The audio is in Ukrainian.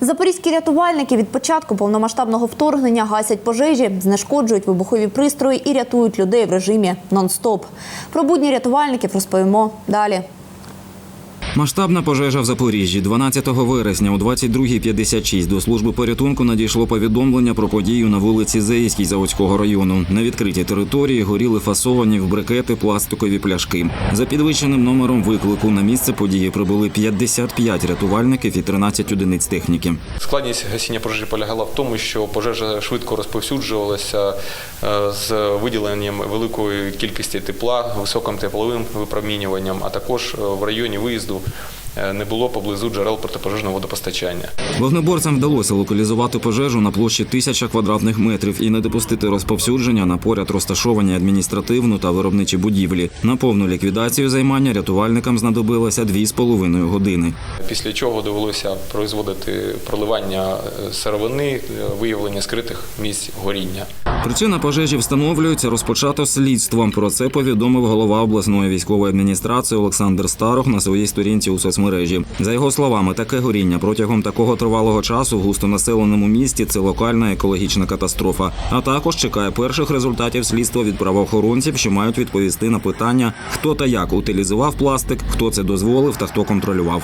Запорізькі рятувальники від початку повномасштабного вторгнення гасять пожежі, знешкоджують вибухові пристрої і рятують людей в режимі нон-стоп. Про будні рятувальників розповімо далі. Масштабна пожежа в Запоріжжі 12 вересня о 22.56 до служби порятунку надійшло повідомлення про подію на вулиці Зеїській Заводського району. На відкритій території горіли фасовані в брикети пластикові пляшки. За підвищеним номером виклику на місце події прибули 55 рятувальників і 13 одиниць техніки. Складність гасіння пожежі полягала в тому, що пожежа швидко розповсюджувалася е, з виділенням великої кількості тепла, високим тепловим випромінюванням, а також е, в районі виїзду е, не було поблизу джерел протипожежного водопостачання. Вогнеборцям вдалося локалізувати пожежу на площі тисяча квадратних метрів і не допустити розповсюдження на поряд розташовані адміністративну та виробничі будівлі. На повну ліквідацію займання рятувальникам знадобилося дві з половиною години. Після чого довелося производити проливання е, сировини, е, виявлення скритих місць горіння. Причина пожежі встановлюється розпочато слідством. Про це повідомив голова обласної військової адміністрації Олександр Старох на своїй сторінці у соцмережі. За його словами, таке горіння протягом такого тривалого часу в густонаселеному місті це локальна екологічна катастрофа. А також чекає перших результатів слідства від правоохоронців, що мають відповісти на питання, хто та як утилізував пластик, хто це дозволив та хто контролював.